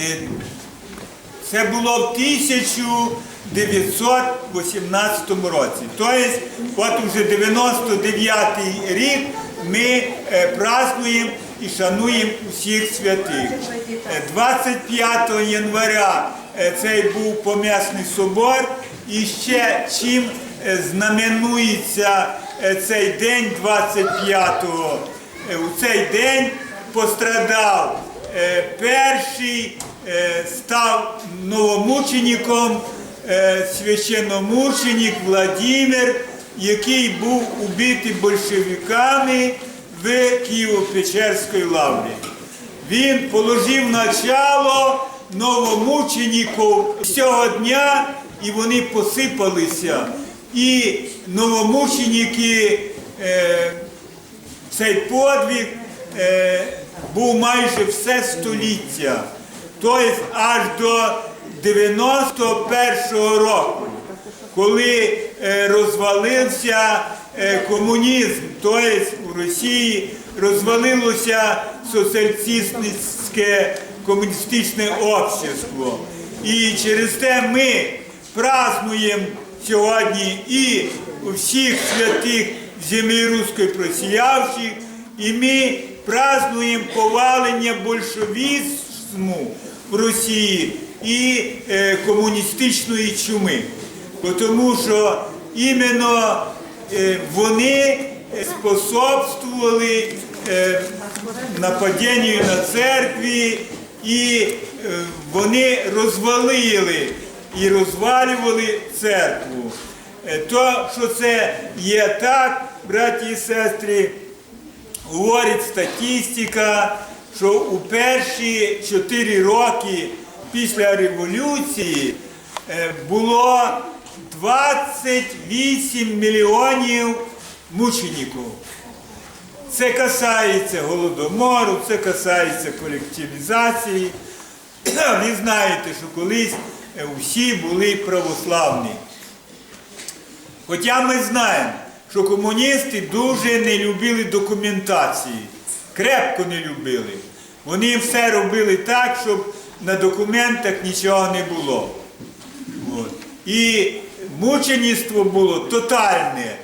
Е, Це було в 1918 році. Тобто, от уже 99-й рік ми е, празднуємо і шануємо усіх святих. Е, 25 января е, цей був помісний собор. І ще чим знаменується цей день 25-го. Е, У цей день пострадав перший став новомучеником е, священномученик Владимир, який був убитий большевиками в Києво-Печерській лаврі. Він положив начало новомучеників з цього дня, і вони посипалися. І новомученики е, цей подвиг е, був майже все століття, тобто аж до 91-го року, коли е, розвалився е, комунізм, тобто у Росії розвалилося соціалістичне комуністичне общество. І через те ми празднуємо сьогодні і всіх святих землі руської просіявших, і ми празднуємо повалення большевізму в Росії і е, комуністичної чуми. Тому що іменно е, вони способствували е, нападінню на церкві і вони розвалили і розвалювали церкву. То, що це є так, браті і сестри, говорить статистика, що у перші 4 роки після революції е, було 28 мільйонів мучеників. Це касається голодомору, це касається колективізації. Ви знаєте, що колись е, усі були православні. Хоча ми знаємо, що комуністи дуже не любили документації, крепко не любили. Вони все робили так, щоб на документах нічого не було. От. І мучеництво було тотальне.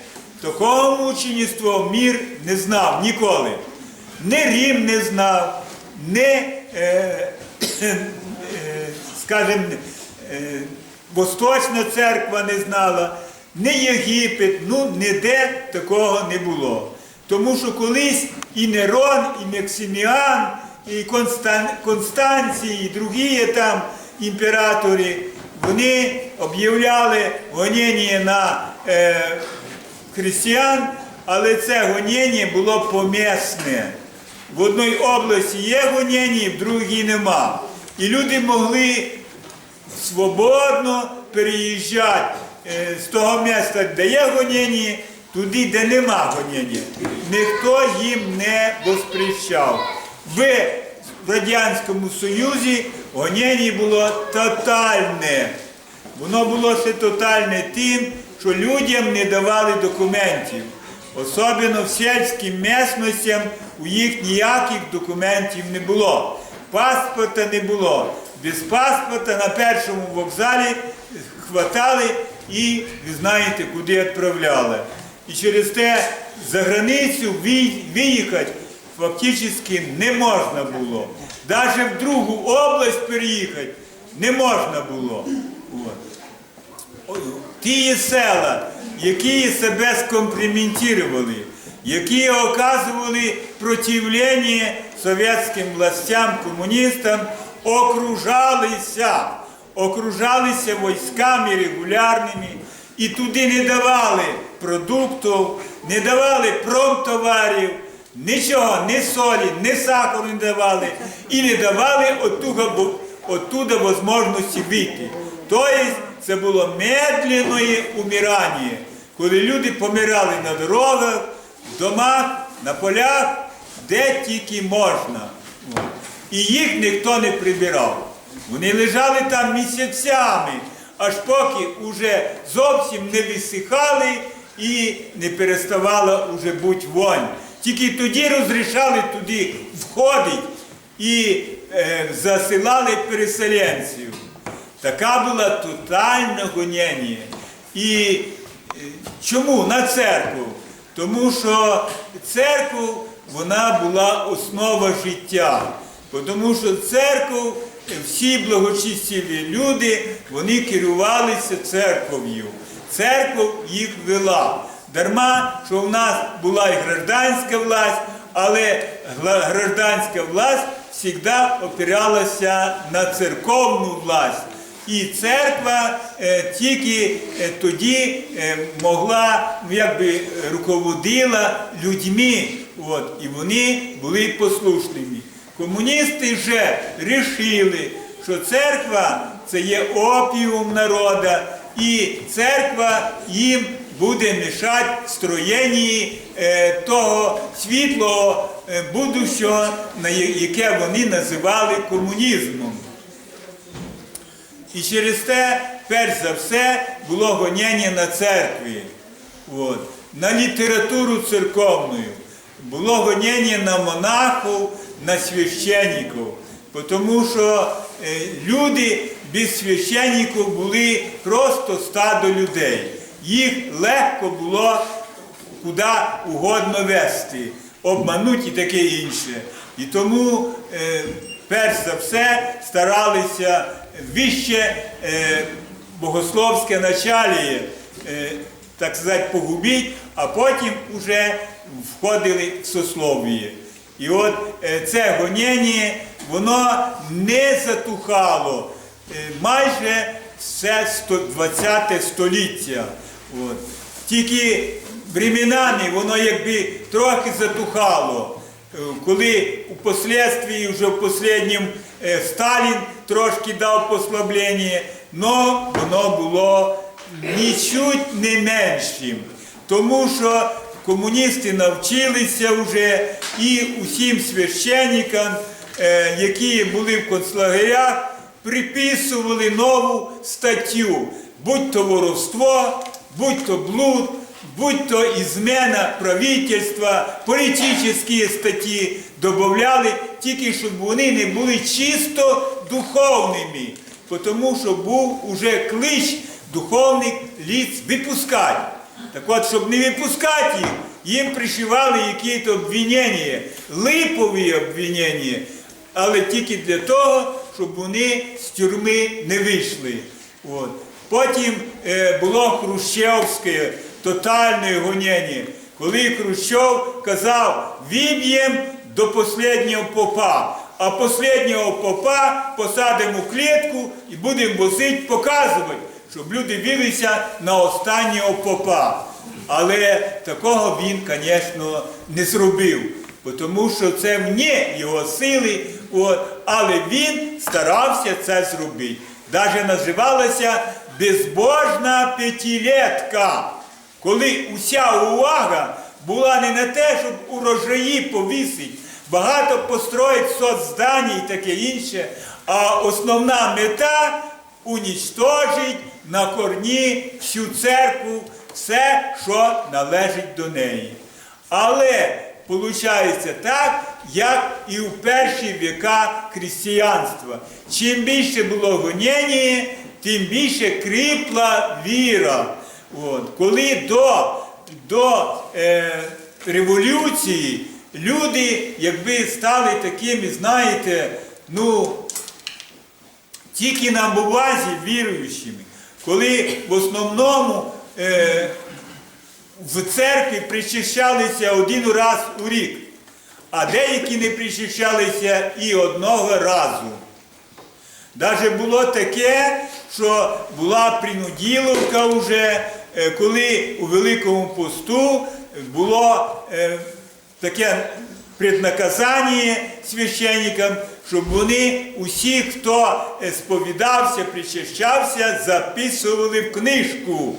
Такого мучеництва мір не знав ніколи. Не Рим не знав, не, е, е, скажімо, е, Восточна церква не знала, не Єгипет, ну ніде такого не було. Тому що колись і Нерон, і Максиміан, і Констан, Констанцій, і другі там імператори, вони об'являли гоніння на е, християн, але це гоніння було помісне. В одній області є гоніння, в другій нема. І люди могли свободно переїжджати е, з того міста, де є гоніння, туди, де нема гоніння. Ніхто їм не воспрещав. В Радянському Союзі гоніння було тотальне. Воно було ще тотальне тим, що людям не давали документів. Особливо в сільським місностям у їх ніяких документів не було. Паспорта не було. Без паспорта на першому вокзалі хватали і, ви знаєте, куди відправляли. І через те за границю виїхати фактично не можна було. Навіть в другу область переїхати не можна було. Ті села, які себе скомпроментували, які оказували противлення совєтським властям, комуністам, окружалися, окружалися військами регулярними і туди не давали продуктів, не давали промтоварів, нічого, ні солі, ні сахару не давали і не давали оттуда, можливості вийти. Тобто це було медленне умирання, коли люди помирали на дорогах, в домах, на полях, де тільки можна. І їх ніхто не прибирав. Вони лежали там місяцями, аж поки вже зовсім не висихали і не переставала вже бути вонь. Тільки тоді розрішали туди входити і е, засилали переселенців. Така була тотальне гонення. І е, чому на церкву? Тому що церква вона була основа життя. Тому що церкву, всі благочестиві люди, вони керувалися церков'ю. Церква їх вела. Дарма, що в нас була і гражданська власть, але гражданська власть завжди опиралася на церковну власть. І церква е, тільки е, тоді е, могла, ну, якби руководила людьми, от, і вони були послушними. Комуністи вже рішили, що церква це є опіум народа, і церква їм буде мішати в строєнні е, того світлого е, будущого, яке вони називали комунізмом. І через те, перш за все, було гоніння на церкві, от, на літературу церковну, було гоніння на монахів, на священників, тому що е, люди без священників були просто стадо людей. Їх легко було куди угодно вести, обмануть і таке інше. І тому, е, перш за все, старалися вище е, богословське началіє, так сказати, погубити, а потім вже входили в сослов'я. І от е, це гоніння, воно не затухало е, майже все сто- 20 століття. От. Тільки временами воно якби трохи затухало. Е, Коли впоследствии вже в последнім е, Сталін трошки дав послаблення, но воно було нічуть не меншим. Тому що комуністи навчилися вже і усім священникам, е, які були в концлагерях, приписували нову статтю, будь то воровство, будь то блуд, будь то ізмена правительства, політичні статті додавали, тільки щоб вони не були чисто духовними, тому що був уже клич духовних ліц випускати. Так от, щоб не випускати їх, їм пришивали якісь обвинення, липові обвинення, але тільки для того, щоб вони з тюрми не вийшли. От. Потім е, було Хрущевське тотальне гонення, коли Хрущов казав, віб'єм до останнього попа, а останнього попа посадимо в клітку і будемо возити, показувати, щоб люди вилися на останнього попа. Але такого він, звісно, не зробив, тому що це вне його сили, але він старався це зробити. Навіть називалася безбожна п'ятилетка, коли уся увага була не на те, щоб урожаї повісити, багато построїть соцздані і таке інше, а основна мета унічтожить на корні всю церкву, все, що належить до неї. Але виходить так, як і в перші віка християнства. Чим більше було гоніння, тим більше кріпла віра. От. Коли до, до е, революції люди якби стали такими, знаєте, ну, тільки на бувазі віруючими, коли в основному е, в церкві причащалися один раз у рік, а деякі не причащалися і одного разу. Даже було таке, що була принуділовка вже, е, коли у Великому посту було е, таке преднаказання священникам, щоб вони усі, хто е, сповідався, причащався, записували в книжку.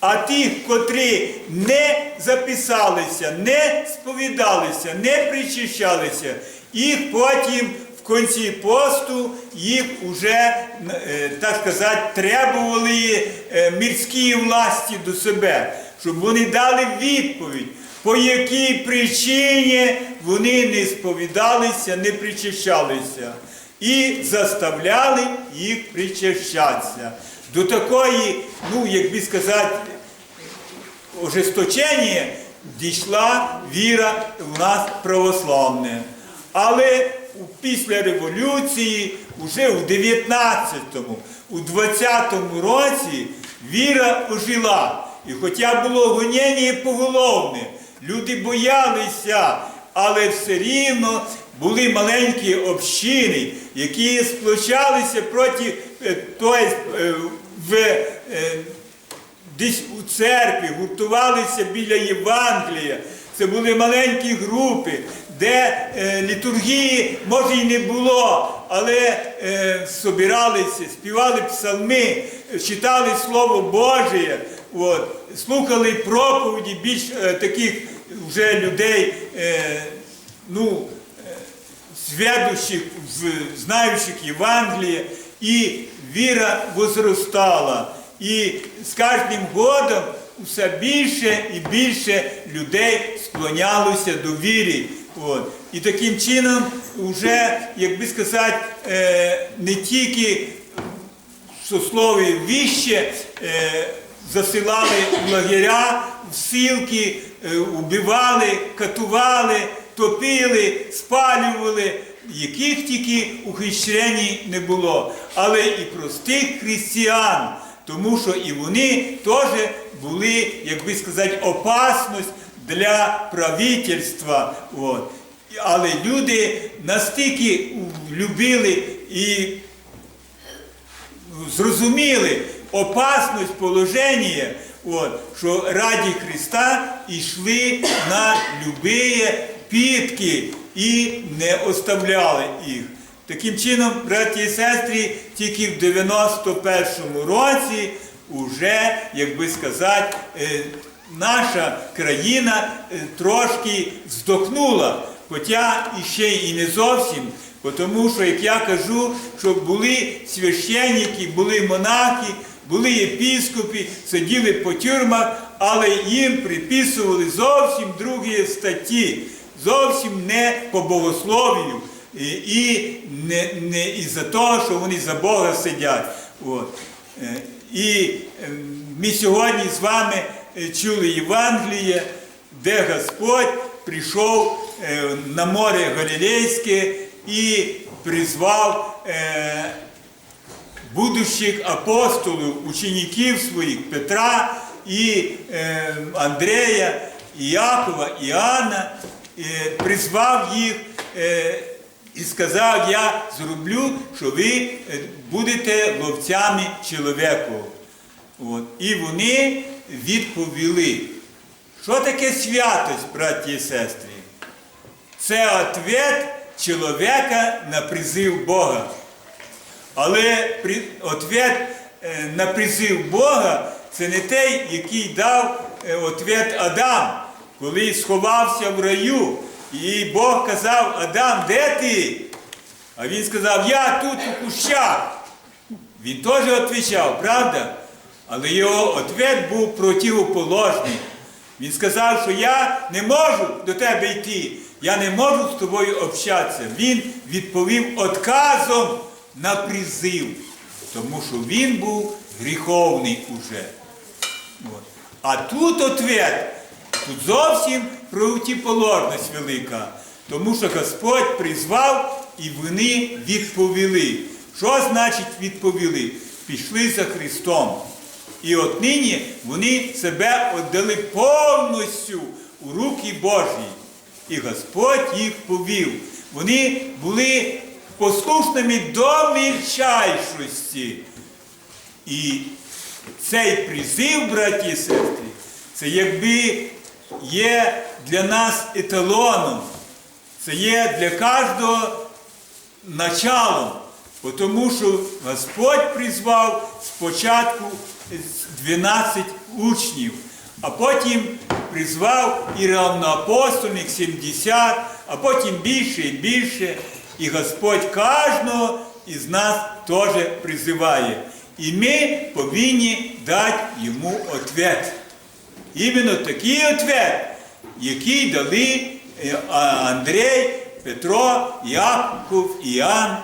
А тих, котрі не записалися, не сповідалися, не причащалися, їх потім в кінці посту їх уже, е, так сказати, требували е, власті до себе, щоб вони дали відповідь, по якій причині вони не сповідалися, не причащалися. і заставляли їх причащатися. До такої, ну, як би сказати, ожесточення дійшла віра у нас православна. Але після революції, вже у 19-му, у 20-му році віра ожила. І хоча було гоніння поголовне, люди боялися, але все рівно були маленькі общини, які сплочалися проти е, тобто, е, в е, десь у церкві, гуртувалися біля Євангелія. Це були маленькі групи, де літургії може і не було, але собиралися, співали псалми, читали Слово Боже, от, слухали проповіді більш е, таких вже людей, е, ну, свядущих, знаючих Євангелія, і віра возростала. І з кожним годом все більше і більше людей склонялося до віри. От. І таким чином, вже, як би сказати, е, не тільки сослові вище е, засилали в лагеря, в силки, е, убивали, катували, топили, спалювали, яких тільки ухищрень не було, але і простих християн, тому що і вони теж були, як би сказати, опасність для правительства. От. Але люди настільки любили і зрозуміли опасність положення, от, що раді Христа йшли на любі підки і не оставляли їх. Таким чином, браті і сестри, тільки в 91-му році уже, як би сказати, е, наша країна е, трошки здохнула, хоча і ще і не зовсім. Тому що, як я кажу, що були священники, були монахи, були єпіскопи, сиділи по тюрмах, але їм приписували зовсім другі статті, зовсім не по богословію і, не, не із-за того, що вони за Бога сидять. От. Е, І е, ми сьогодні з вами е, чули Євангеліє, де Господь прийшов е, на море Галілейське і призвав будущих апостолів, учеників своїх Петра і е, Андрея, і Якова, і Іоанна, е, призвав їх е, і сказав, я зроблю, що ви е, будете ловцями чоловіку. От. І вони відповіли. Що таке святость, браті і сестри? Це відповідь чоловіка на призив Бога. Але відповідь е, на призив Бога це не той, який дав е, відповідь Адам, коли сховався в раю. І Бог казав, Адам, де ти? А він сказав, я тут у кущах. Він теж відповідав, правда? Але його відповідь був противоположний. Він сказав, що я не можу до тебе йти, я не можу з тобою общатися. Він відповів отказом на призив, тому що він був гріховний уже. От. А тут ответ, тут зовсім протиположність велика. Тому що Господь призвав і вони відповіли. Що значить відповіли? Пішли за Христом. І от нині вони себе віддали повністю у руки Божі. І Господь їх повів. Вони були послушними до мільчайшості. І цей призив, браті і сестри, це якби є для нас еталоном, це є для кожного началом, тому що Господь призвав спочатку 12 учнів, а потім призвав і равноапостольних 70, а потім більше і більше. І Господь кожного із нас теж призиває. І ми повинні дати йому ответ. Іменно такий ответ, який дали е, а- Андрей, Петро, Яков, Іоанн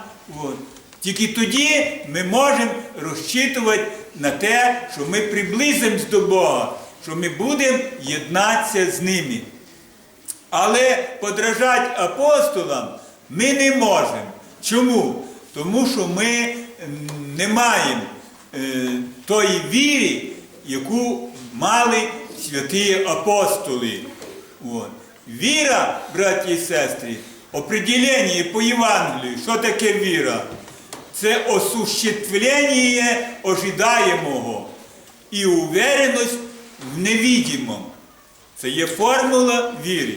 От. Тільки тоді ми можемо розчитувати на те, що ми приблизимось до Бога, що ми будемо єднатися з ними. Але подражати апостолам ми не можемо. Чому? Тому що ми не маємо е, тої віри, яку мали святі апостоли. От. Віра, браті і сестри, определення по Євангелію, що таке віра? Це осуществлення ожидаємого і увереність в невидимому. Це є формула віри.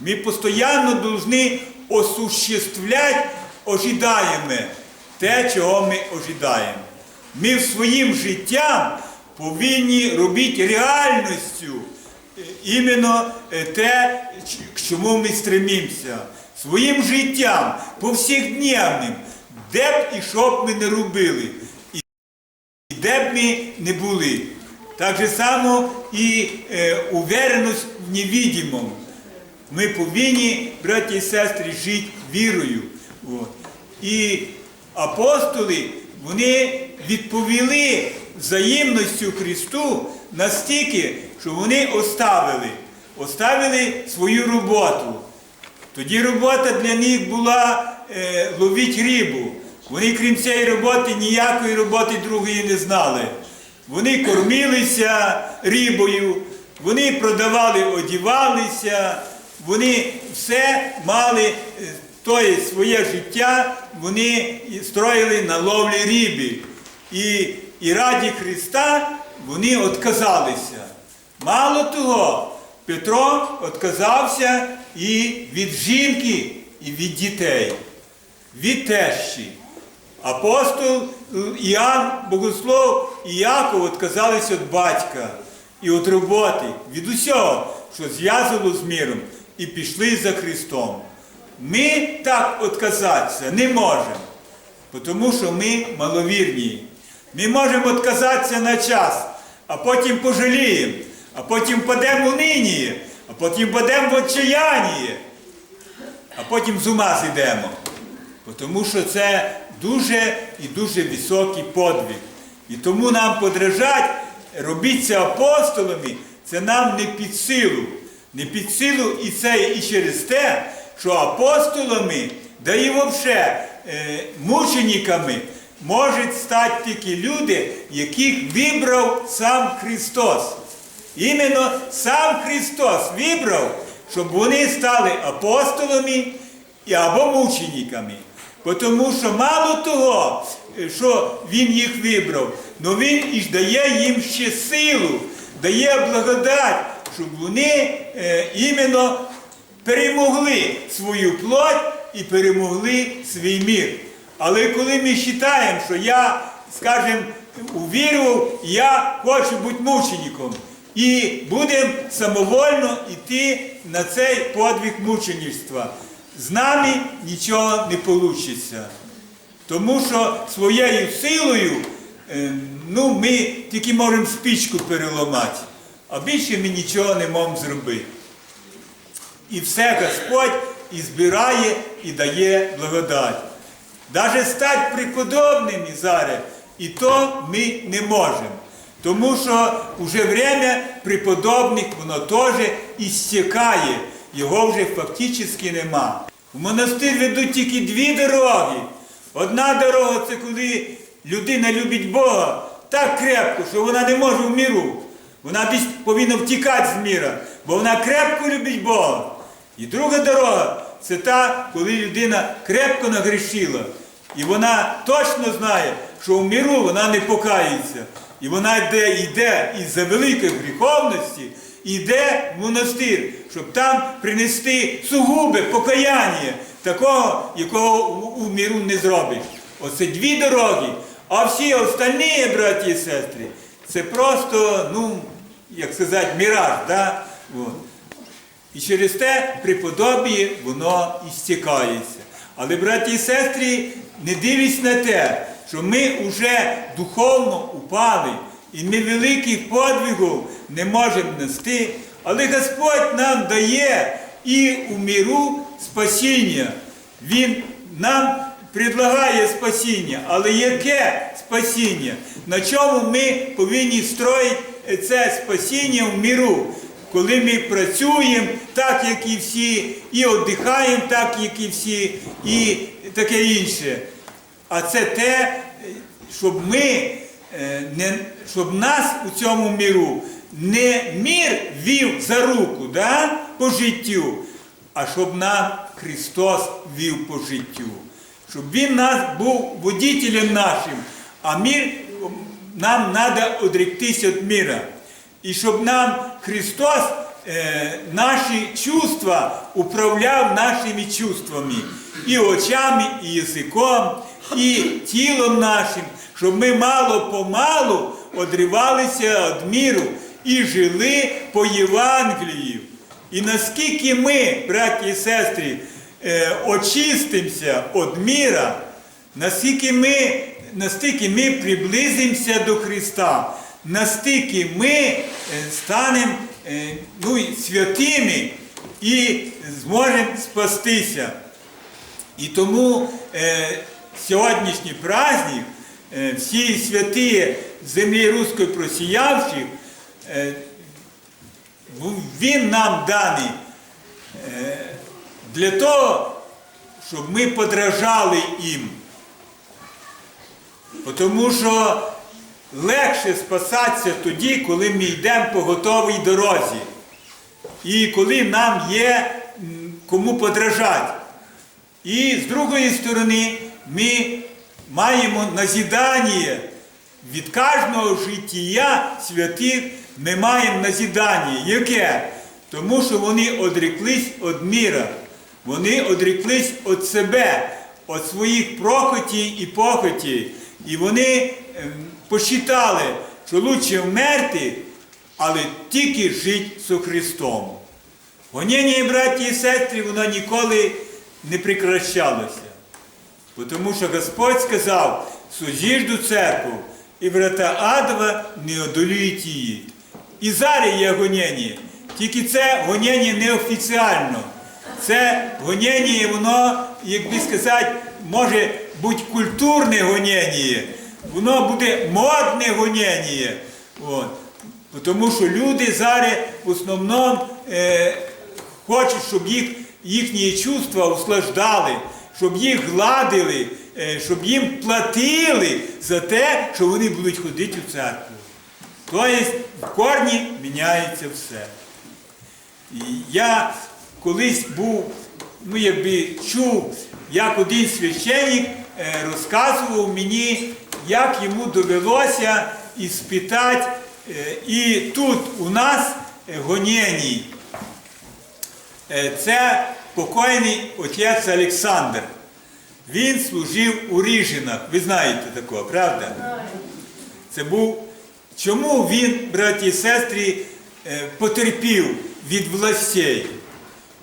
Мы постоянно должны осуществлять ожидаєме те, чого ми ожидаємо. Ми в своїм життям повинні робити реальністю е, іменно е, те, к чому ми стремимося. Своїм життям, повсякдневним, де б і що б ми не робили. І де б ми не були. Так же само і е, увереність в невидимому. Ми повинні, браті і сестри, жити вірою. От. І апостоли, вони відповіли взаємністю Христу настільки, що вони оставили, оставили свою роботу. Тоді робота для них була е, ловити рибу. Вони, крім цієї роботи, ніякої роботи другої не знали. Вони кормилися рибою, вони продавали, одівалися, вони все мали е, тоє своє життя, вони строїли на ловлі риби. І, і раді Христа вони відказалися. Мало того, Петро відказався і від жінки, і від дітей, від тещі. Апостол е, Іоанн, Богослов і Яков відказалися від батька і від роботи, від усього, що зв'язувало з миром, і пішли за Христом. Ми так відказатися не можемо, тому що ми маловірні. Ми можемо відказатися на час, а потім пожаліємо, а потім падемо в нині, а потім падемо в отчаянні, а потім з ума зійдемо. Тому що це дуже і дуже високий подвиг. І тому нам подражать, робіться апостолами, це нам не під силу. Не під силу і це і через те, що апостолами, да і взагалі е, мучениками можуть стати тільки люди, яких вибрав сам Христос. Іменно сам Христос вибрав, щоб вони стали апостолами або мучениками. Тому що мало того, е, що Він їх вибрав, але Він і дає їм ще силу, дає благодать, щоб вони е, іменно перемогли свою плоть і перемогли свій мір. Але коли ми вважаємо, що я, скажімо, увірував, я хочу бути мучеником, і будемо самовольно йти на цей подвиг мучеництва, з нами нічого не вийде. Тому що своєю силою е, ну, ми тільки можемо спічку переламати, а більше ми нічого не можемо зробити. І все Господь і збирає і дає благодать. Даже стати преподобними зараз, і то ми не можемо. Тому що вже время преподобних воно теж істікає, його вже фактично нема. В монастир ведуть тільки дві дороги. Одна дорога це коли людина любить Бога так крепко, що вона не може в міру. Вона повинна втікати з міра, бо вона крепко любить Бога. І друга дорога це та, коли людина крепко нагрішила. І вона точно знає, що в міру вона не покається. І вона йде, йде із-за великої гріховності, йде в монастир, щоб там принести сугубе покаяння, такого, якого у, міру не зробиш. Оце дві дороги. А всі остальні, браті і сестри, це просто, ну, як сказати, міраж. Да? І через те преподобіє воно і стікається. Але, браті і сестри, не дивись на те, що ми вже духовно упали, і ми великих подвигів не можемо нести, але Господь нам дає і у міру спасіння. Він нам предлагає спасіння, але яке спасіння? На чому ми повинні строїти це спасіння в міру? Коли ми працюємо так, як і всі, і віддихаємо так, як і всі, і таке інше. А це те, щоб ми, е, не, щоб нас у цьому міру не мір вів за руку да, по життю, а щоб нам Христос вів по життю. Щоб Він нас був водителем нашим, а мір, нам треба одректися від міра. І щоб нам Христос е, наші чувства управляв нашими чувствами, і очами, і язиком, і тілом нашим, щоб ми мало-помалу одривалися від міру і жили по Євангелію. І наскільки ми, браті і сестри, очистимося від міра, наскільки ми, настільки ми приблизимося до Христа, настільки ми е, станемо е, ну, святими і зможемо спастися. І тому е, сьогоднішній праздник, е, всі святі землі руської просіявших, е, він нам даний е, для того, щоб ми подражали їм. Тому що легше спасатися тоді, коли ми йдемо по готовій дорозі. І коли нам є кому подражати. І з другої сторони, ми маємо назідання від кожного життя святих ми маємо назідання. Яке? Тому що вони одреклись від міра, вони одреклись від себе, від своїх прохоті і похоті. І вони ем, посчитали, що краще вмерти, але тільки жити з Христом. Гоніння, браті і сестри, воно ніколи не прекращалося. Бо Тому що Господь сказав, сузіжду церкву, і врата Адова не одоліють її. І зараз є гоніння. Тільки це гоніння неофіціально. Це гоніння, воно, як би сказати, може бути культурне гоніння, воно буде модне гоніння. От. Тому що люди зараз в основному е, хочуть, щоб їх, їхні чувства услаждали, щоб їх гладили, е, щоб їм платили за те, що вони будуть ходити у церкву. Тобто в корні міняється все. І я колись був, ну якби чув, як один священник е, розказував мені, як йому довелося іспитати е, і тут у нас е, гонєній. Це покойний отець Олександр. Він служив у Ріжинах. Ви знаєте такого, правда? Це був. Чому він, браті і сестри, потерпів від властей?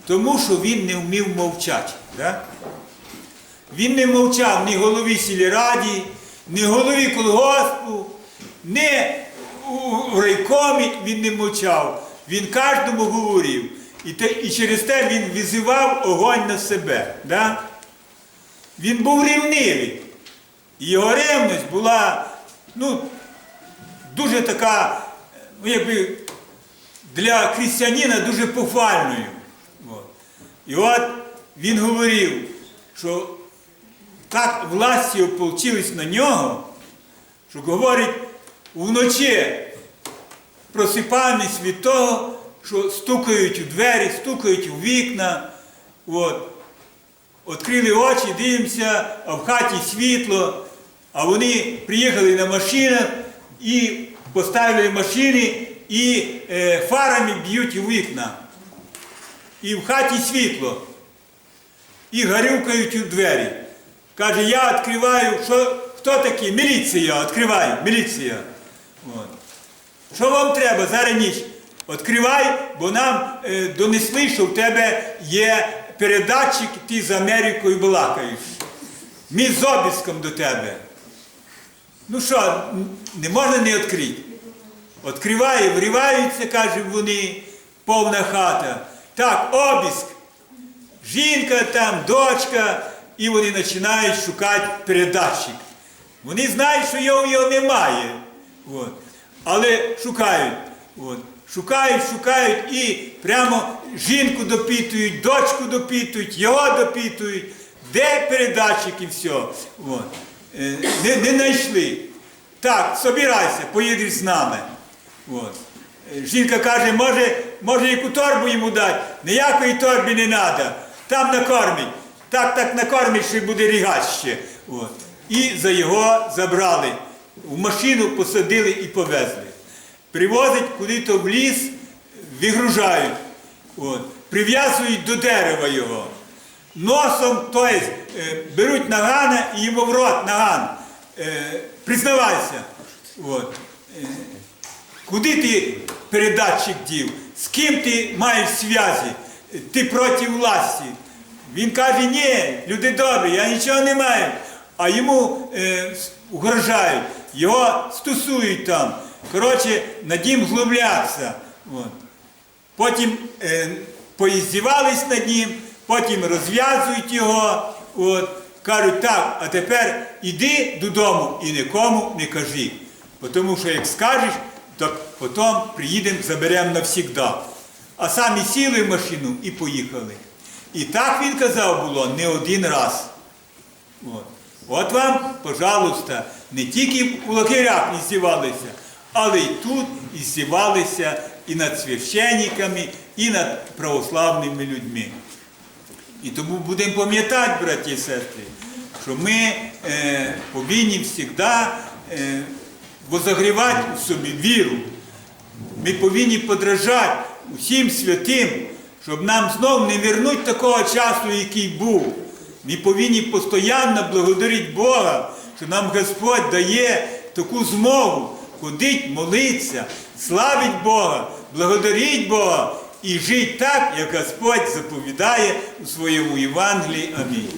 Тому що він не вмів мовчати. Да? Він не мовчав ні голові сільраді, ні голові колгоспу, ні у райкомі він не мовчав. Він кожному говорив. І, те, і через те він визивав огонь на себе. Да? Він був рівнивий. Його ревність була ну, дуже така, ну, якби для християнина дуже похвальною. От. І от він говорив, що так власті ополчились на нього, що говорить, вночі просипаємось від того, що стукають у двері, стукають у вікна. От. Відкрили очі, дивимося, а в хаті світло, а вони приїхали на машинах і поставили машини і е, фарами б'ють у вікна. І в хаті світло. І гарюкають у двері. Каже, я відкриваю, що, хто такий? Міліція, відкриваю, міліція. От. Що вам треба зараз ніч? Відкривай, бо нам е, донесли, що в тебе є передатчик, ти з Америкою балакаєш. Ми з обіском до тебе. Ну що, не можна не відкрити? Відкриває, вриваються, кажуть вони, повна хата. Так, обіск. Жінка там, дочка, і вони починають шукати передатчик. Вони знають, що його, його немає. От. Але шукають. От. Шукають, шукають і прямо жінку допитують, дочку допитують, його допитують. Де передатчик і все. От. Е, Не, не знайшли. Так, собирайся, поїдеш з нами. От. Е, Жінка каже, може, може яку торбу йому дати. Ніякої торби не треба. Там накормить. Так, так накормить, що буде рігать ще. От. І за його забрали. В машину посадили і повезли. Привозять куди-то в ліс, вигружають. От. Прив'язують до дерева його. Носом, тобто, беруть нагана і йому в рот наган. Е, признавайся. От. Е, Куди ти передатчик дів? З ким ти маєш зв'язі? Ти проти власті. Він каже, ні, люди добрі, я нічого не маю. А йому е, угрожають, його стосують там. Коротше, над ним зловляться. От. Потім е, поїздівались над ним, потім розв'язують його. От, кажуть, так, а тепер іди додому і нікому не кажи. Тому що як скажеш, то потім приїдемо, заберемо навсігда. А самі сіли в машину і поїхали. І так він казав було не один раз. От, От вам, пожалуйста, не тільки у лагерях не здівалися, але й тут і здівалися і над священниками, і над православними людьми. І тому будемо пам'ятати, браті і сестри, що ми е, повинні завжди е, возагрівати у собі віру. Ми повинні подражати усім святим, щоб нам знов не вернути такого часу, який був. Ми повинні постійно благодарити Бога, що нам Господь дає таку змогу ходити, молитися, славить Бога, благодарить Бога і жити так, як Господь заповідає у своєму Євангелії. Амінь.